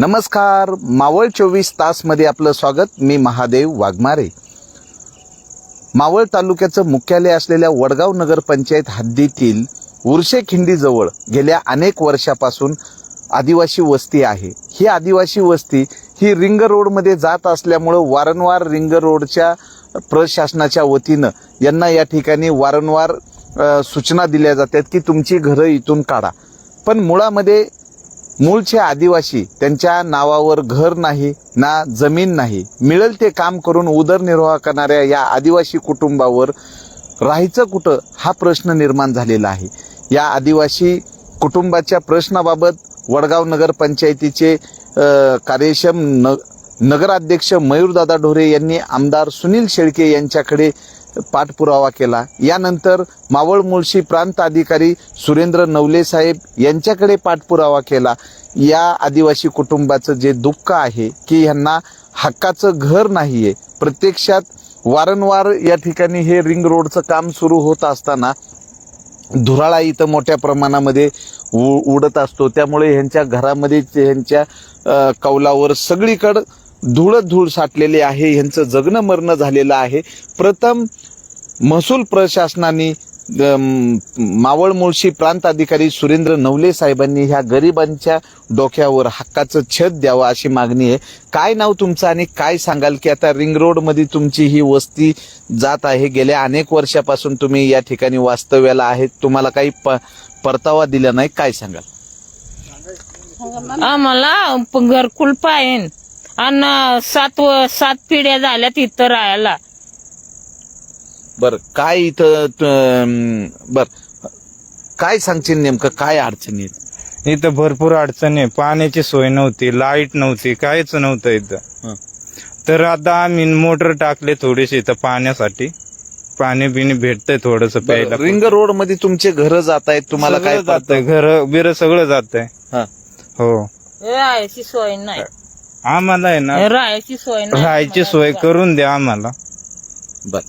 नमस्कार मावळ चोवीस तासमध्ये आपलं स्वागत. मी महादेव वाघमारे. मावळ तालुक्याचं मुख्यालय असलेल्या वडगाव नगरपंचायत हद्दीतील उर्शे खिंडीजवळ गेल्या अनेक वर्षापासून आदिवासी वस्ती आहे. ही आदिवासी वस्ती ही रिंग रोडमध्ये जात असल्यामुळं वारंवार रिंग रोडच्या प्रशासनाच्या वतीनं यांना या ठिकाणी वारंवार सूचना दिल्या जातात की तुमची घरं इथून काढा. पण मुळामध्ये मूळचे आदिवासी त्यांच्या नावावर घर नाही ना जमीन नाही. मिळेल ते काम करून उदरनिर्वाह करणाऱ्या या आदिवासी कुटुंबावर राहायचं कुठं? हा प्रश्न निर्माण झालेला आहे. या आदिवासी कुटुंबाच्या प्रश्नाबाबत वडगाव नगर पंचायतीचे कार्यक्षम न नगराध्यक्ष मयूरदादा ढोरे यांनी आमदार सुनील शेळके यांच्याकडे पाठपुरावा केला. यानंतर मावळ मुळशी प्रांत अधिकारी सुरेंद्र नवले साहेब यांच्याकडे पाठपुरावा केला. या आदिवासी कुटुंबाचं जे दुःख आहे की ह्यांना हक्काचं घर नाहीये. प्रत्यक्षात वारंवार या ठिकाणी हे रिंग रोडचं काम सुरू होत असताना धुराळा इथं मोठ्या प्रमाणामध्ये उ- उडत असतो. त्यामुळे ह्यांच्या घरामध्ये ह्यांच्या कौलावर सगळीकडं धुळत धूळ साठलेली आहे. ह्यांचं जगणं मरणं झालेलं आहे. प्रथम महसूल प्रशासनाने मावळ मुळशी प्रांत अधिकारी सुरेंद्र नवले साहेबांनी ह्या गरिबांच्या डोक्यावर हक्काचं छत द्यावं अशी मागणी आहे. काय नाव तुमचं आणि काय सांगाल की आता रिंग रोडमध्ये तुमची ही वस्ती जात आहे. गेल्या अनेक वर्षापासून तुम्ही या ठिकाणी वास्तव्याला आहेत. तुम्हाला काही प- परतावा दिला नाही. काय सांगाल? आम्हाला घरकुल पाहिजे आणि सात सात पिढ्या झाल्यात इथं राहायला. बर काय इथं बर. काय सांगशील नेमकं? काय अडचणी आहेत? इथं भरपूर अडचणी आहे पाण्याची सोय नव्हती लाइट नव्हती काहीच नव्हतं हं. इथं तर आता आम्ही मोटर टाकले थोडेसे इथं पाण्यासाठी. पाणी बिणी भेटतंय थोडस प्यायला रिंग रोडमध्ये तुमचे घर जात आहेत तुम्हाला काय जात घर बिर सगळं जात हा. हो. राहायची सोय नाही. आम्हाला आहे ना राहायची सोय नाही राहायची सोय करून द्या आम्हाला. बर.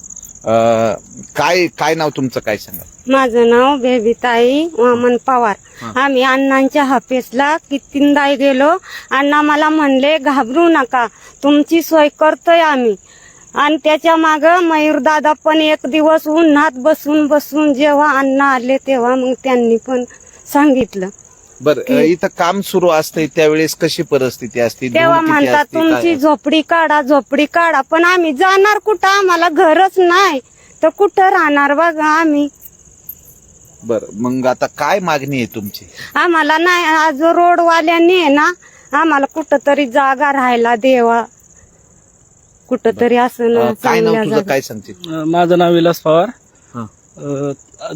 काय काय नाव तुमचं? काय सांगा? माझं नाव बेबीताई वामन पवार. आम्ही अण्णांच्या हाफेसला कितींदा गेलो अण्णा मला म्हणले घाबरू नका तुमची सोय करतोय आम्ही. आणि त्याच्या माग मयूर दादा पण एक दिवस उन्हात बसून बसून जेव्हा अण्णा आले तेव्हा मग त्यांनी पण सांगितलं. बर इथं काम सुरू असतंय त्यावेळेस कशी परिस्थिती असते? धूळ तेव्हा किती म्हणतात असते, काय तुमची असते? झोपडी काढा झोपडी काढा पण आम्ही जाणार कुठं? आम्हाला घरच नाही. तर कुठं राहणार बघा आम्ही? बर मग आता काय मागणी आहे तुमची? आम्हाला नाही आज रोडवाल्यांनी आहे ना आम्हाला कुठंतरी जागा राहायला देवा कुठंतरी असं ना अं, काय नाव चांगल्या तुझं? जागा. काय सांगशील अ, माझं नाव विलास पवार. हा. अ,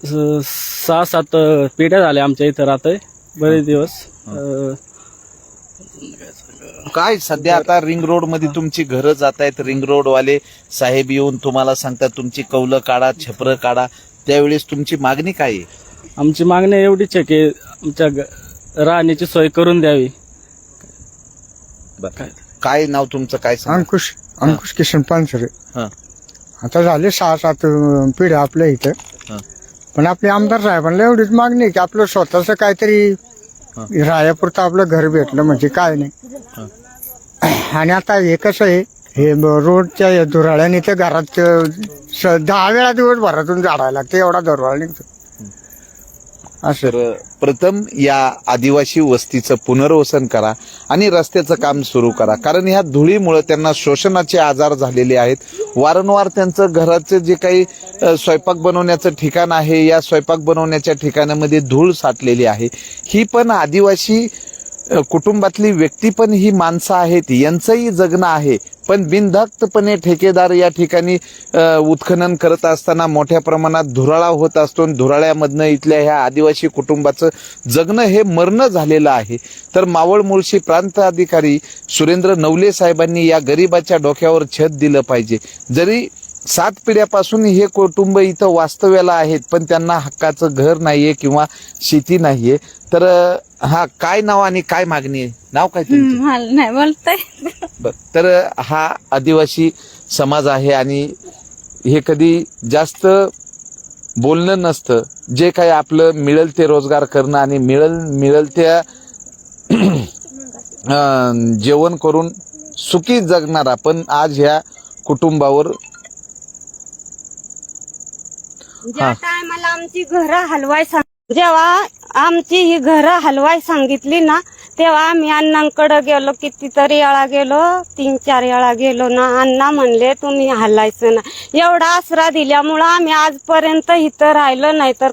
सहा सात अ, पिढ्या झाल्या आमच्या इथं राहतोय बरेच दिवस. अ, काय सध्या आता रिंग रोडमध्ये तुमची घरं जात आहेत रिंग रोड वाले साहेब येऊन तुम्हाला सांगतात तुमची कौलं काढा छपर काढा. त्यावेळेस तुमची मागणी काय आहे? आमची मागणी एवढीच आहे की आमच्या ग- राहण्याची सोय करून द्यावी. बर. काय? नाव तुमचं? काय सांग? अंकुश अंकुश किशन पानसरे. हा. आता झाले सहा सात अं, पिढ्या आपल्या इथं. पण आपले आमदार साहेबांना एवढीच मागणी की आपलं स्वतःच काहीतरी राहायपुरतं आपलं घर भेटलं म्हणजे काय नाही. आणि आता हे कसं आहे हे रोडच्या धुराळ्याने ते घरात दहा वेळा दिवस भरातून झाडायला लागते एवढा धुराळ निघतो. असं. तर प्रथम या आदिवासी वस्तीचं पुनर्वसन करा आणि रस्त्याचं काम सुरू करा. कारण ह्या धुळीमुळे त्यांना शोषणाचे आजार झालेले आहेत. वारंवार त्यांचं घराचं जे काही अ, स्वयंपाक बनवण्याचं ठिकाण आहे या स्वयंपाक बनवण्याच्या ठिकाणामध्ये धूळ साठलेली आहे. ही पण आदिवासी कुटुंबातली व्यक्ती पण ही माणसं आहेत यांचंही जगणं आहे. पण बिनधास्तपणे ठेकेदार या ठिकाणी उत्खनन करत असताना मोठ्या प्रमाणात धुराळा होत असतो आणि धुराळ्यामधनं इथल्या ह्या आदिवासी कुटुंबाचं जगणं हे मरण झालेलं आहे. तर मावळ मुळशी प्रांत अधिकारी सुरेंद्र नवले साहेबांनी या गरिबाच्या डोक्यावर छत दिलं पाहिजे. जरी सात पिढ्यापासून हे कुटुंब इथं वास्तव्याला आहेत पण त्यांना हक्काचं घर नाहीये किंवा शेती नाहीये. तर हा काय नाव आणि काय मागणी? आहे नाव काय तुमचं? मला नाही बोलताय. बर तर हा आदिवासी समाज आहे आणि हे कधी जास्त बोलणं नसतं. जे काही आपलं मिळेल ते रोजगार करणं आणि मिळेल मिळेल त्या अं, जेवण करून सुखी जगणारा पण आज ह्या कुटुंबावर. ज्या टायमाला आमची घरं हलवाय सांग जेव्हा आमची ही घरं हलवाय सांगितली ना तेव्हा आम्ही अण्णांकडे गेलो कितीतरी वेळा गेलो तीन चार वेळा गेलो ना. अण्णा म्हणले तुम्ही हलायचं ना. एवढा आसरा दिल्यामुळं आम्ही आजपर्यंत इथं राहिलो नाही. तर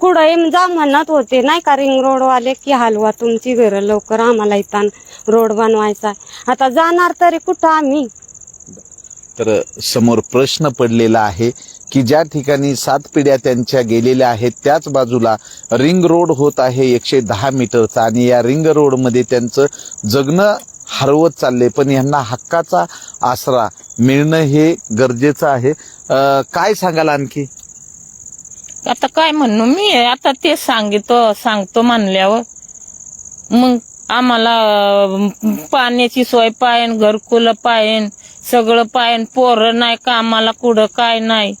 कुठं जा म्हणत होते नाही का रिंग रोडवाले की हलवा तुमची घरं लवकर आम्हाला इथं रोड बनवायचा आहे. आता जाणार तरी कुठं आम्ही? तर समोर प्रश्न पडलेला आहे की ज्या ठिकाणी सात पिढ्या त्यांच्या गेलेल्या आहेत त्याच बाजूला रिंग रोड होत आहे एकशे दहा मीटरचा. आणि या रिंग रोडमध्ये त्यांचं जगणं हरवत चालले पण यांना हक्काचा आसरा मिळणं हे गरजेचं आहे. काय सांगाल आणखी? आता काय म्हणू? मी आता ते सांगितो सांगतो म्हणल्यावर. मग आम्हाला पाण्याची सोय पायन घरकुल पायन सगळं पायन. पोरं नाही का आम्हाला कुठं काय नाही.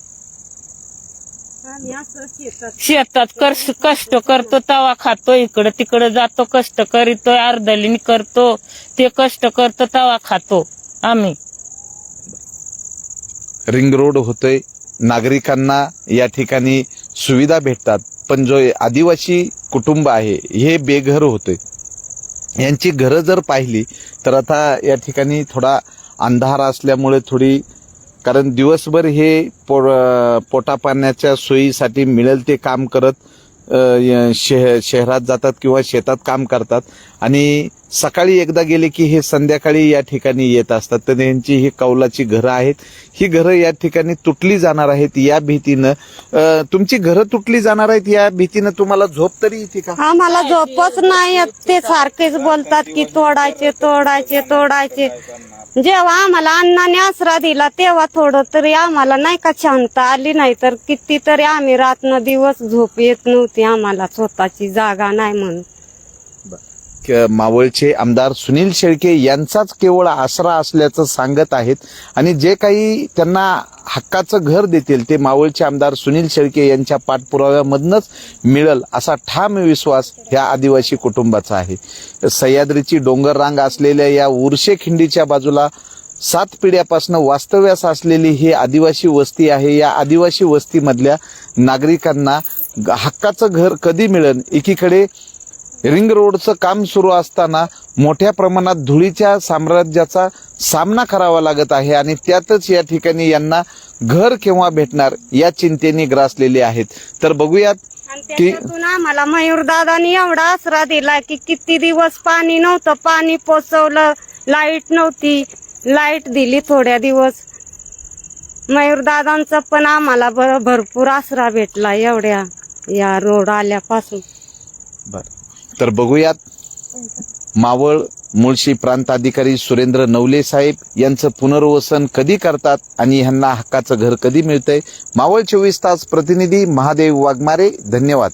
शेतात शेतात कष्ट कष्ट करतो तवा खातो इकडं तिकडं जातो कष्ट करीतो अर्धलीने करतो ते कष्ट करतो तवा खातो आम्ही. रिंग रोड होतोय. नागरिकांना या ठिकाणी सुविधा भेटतात पण जो आदिवासी कुटुंब आहे हे बेघर होतोय यांची घरं जर पाहिली तर आता या ठिकाणी थोडा अंधार असल्यामुळे थोडी कारण दिवसभर हे पो पोटापाण्याच्या सोयीसाठी मिळेल ते काम करत शह शहरात जातात किंवा शेतात काम करतात. आणि सकाळी एकदा गेले की हे संध्याकाळी या ठिकाणी येत असतात. तर यांची ही कौलाची घरं आहेत. ही घरं या ठिकाणी तुटली जाणार आहेत या भीतीनं. तुमची घरं तुटली जाणार आहेत या भीतीनं तुम्हाला झोप तरी येते का? आम्हाला झोपच नाही ते सारखेच बोलतात की तोडायचे तोडायचे तोडायचे. जेव्हा आम्हाला अण्णाने आसरा दिला तेव्हा थोडं तरी आम्हाला नाही का शांत आली नाही तर कितीतरी आम्ही रात्र दिवस झोप येत नव्हती आम्हाला. स्वतःची जागा नाही म्हणून. मावळचे आमदार सुनील शेळके यांचाच केवळ आसरा असल्याचं सांगत आहेत. आणि जे काही त्यांना हक्काचं घर देतील ते मावळचे आमदार सुनील शेळके यांच्या पाठपुराव्यामधनच मिळल असा ठाम विश्वास ह्या आदिवासी कुटुंबाचा आहे. सह्याद्रीची डोंगर रांग असलेल्या या उर्शे खिंडीच्या बाजूला सात पिढ्यापासून वास्तव्यास असलेली ही आदिवासी वस्ती आहे. या आदिवासी वस्तीमधल्या नागरिकांना ग- हक्काचं घर कधी मिळेल? एकीकडे रिंग रोडचं काम सुरू असताना मोठ्या प्रमाणात धुळीच्या साम्राज्याचा सामना करावा लागत आहे आणि त्यातच या ठिकाणी यांना घर केव्हा भेटणार या चिंतेने ग्रासलेले आहेत. तर बघूयात त्याच्यातून आम्हाला मयूर दादानी एवढा आसरा दिला की किती दिवस पाणी नव्हतं पाणी पोचवलं लाइट नव्हती. लाइट दिली थोड्या दिवस. मयूर दादांचा पण आम्हाला बर- भरपूर आसरा भेटला एवढ्या या रोड आल्यापासून. तर बघूयात. मावळ मुळशी प्रांताधिकारी सुरेंद्र नवले साहेब यांचं पुनर्वसन कधी करतात आणि ह्यांना हक्काचं घर कधी मिळतंय? मावळ चोवीस तास प्रतिनिधी महादेव वाघमारे धन्यवाद.